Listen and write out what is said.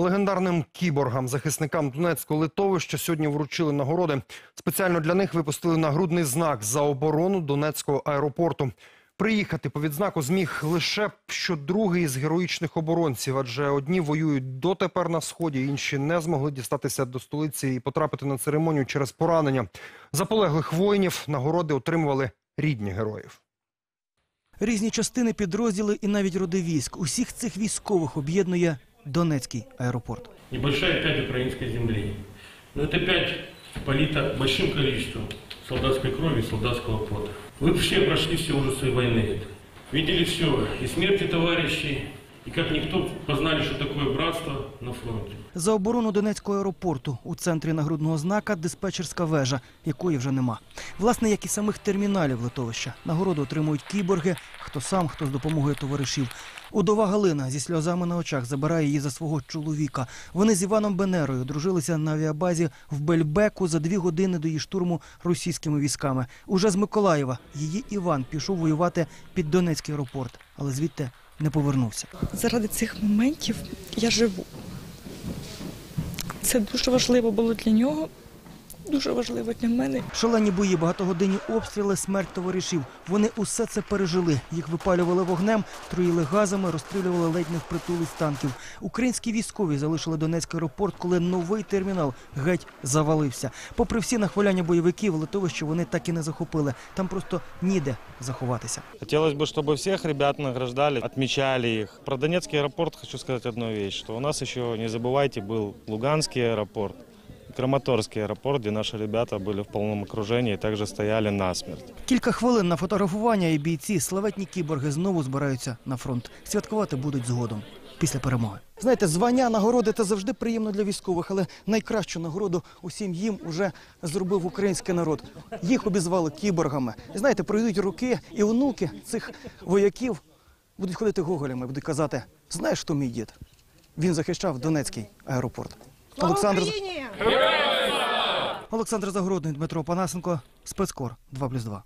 Легендарним кіборгам, захисникам Донецького литовища сьогодні вручили нагороди. Спеціально для них випустили нагрудний знак за оборону Донецького аеропорту. Приїхати по відзнаку зміг лише щодругий із героїчних оборонців, адже одні воюють дотепер на сході, інші не змогли дістатися до столиці і потрапити на церемонію через поранення. За полеглих воїнів нагороди отримували рідні героїв. Різні частини, підрозділи і навіть роди військ. Усіх цих військових об'єднує Донецький аеропорт. Небольшая пять украинской земли. Но это пять полито большим количеством солдатской крови, солдатского пота. Вы все прошли все ужасы войны. Видели все, и смерти товарищей, и как никто познали, что такое братство на фронте. За оборону Донецького аеропорту у центрі нагрудного знака диспетчерська вежа, якої вже нема. Власне, як і самих терміналів литовища. Нагороду отримують кіборги, хто сам, хто з допомогою товаришів. Удова Галина зі сльозами на очах забирає її за свого чоловіка. Вони з Іваном Бенерою дружилися на авіабазі в Бельбеку за дві години до її штурму російськими військами. Уже з Миколаєва її Іван пішов воювати під Донецький аеропорт, але звідти не повернувся. Заради цих моментів я живу. Це дуже важливо було для нього, дуже важливо для мене. Шалені бої, багатогодинні обстріли, смерть товаришів. Вони усе це пережили. Їх випалювали вогнем, труїли газами, розстрілювали ледь не впритул із танків. Українські військові залишили Донецький аеропорт, коли новий термінал геть завалився. Попри всі нахваляння бойовиків, литовище вони так і не захопили. Там просто ніде заховатися. Хотелось бы, чтобы всех ребят награждали, отмечали их. Про Донецкий аэропорт хочу сказать одну вещь, что у нас еще, не забывайте, был Луганский аэропорт, Краматорский аэропорт, где наши ребята были в полном окружении и также стояли насмерть. Кілька хвилин на фотографування і бійці славетні кіборги знову збираються на фронт. Святкувати будуть згодом після перемоги. Знаєте, звання, нагороди це завжди приємно для військових, але найкращу нагороду усім їм уже зробив український народ. Їх обізвали кіборгами. Знаєте, пройдуть роки, і онуки цих вояків будуть ходити гоголями, будуть казати: знаєш, хто мій дід? Він захищав Донецький аеропорт. Олександр Олександр Загородний, Дмитро Панасенко, спецкор 2+,2.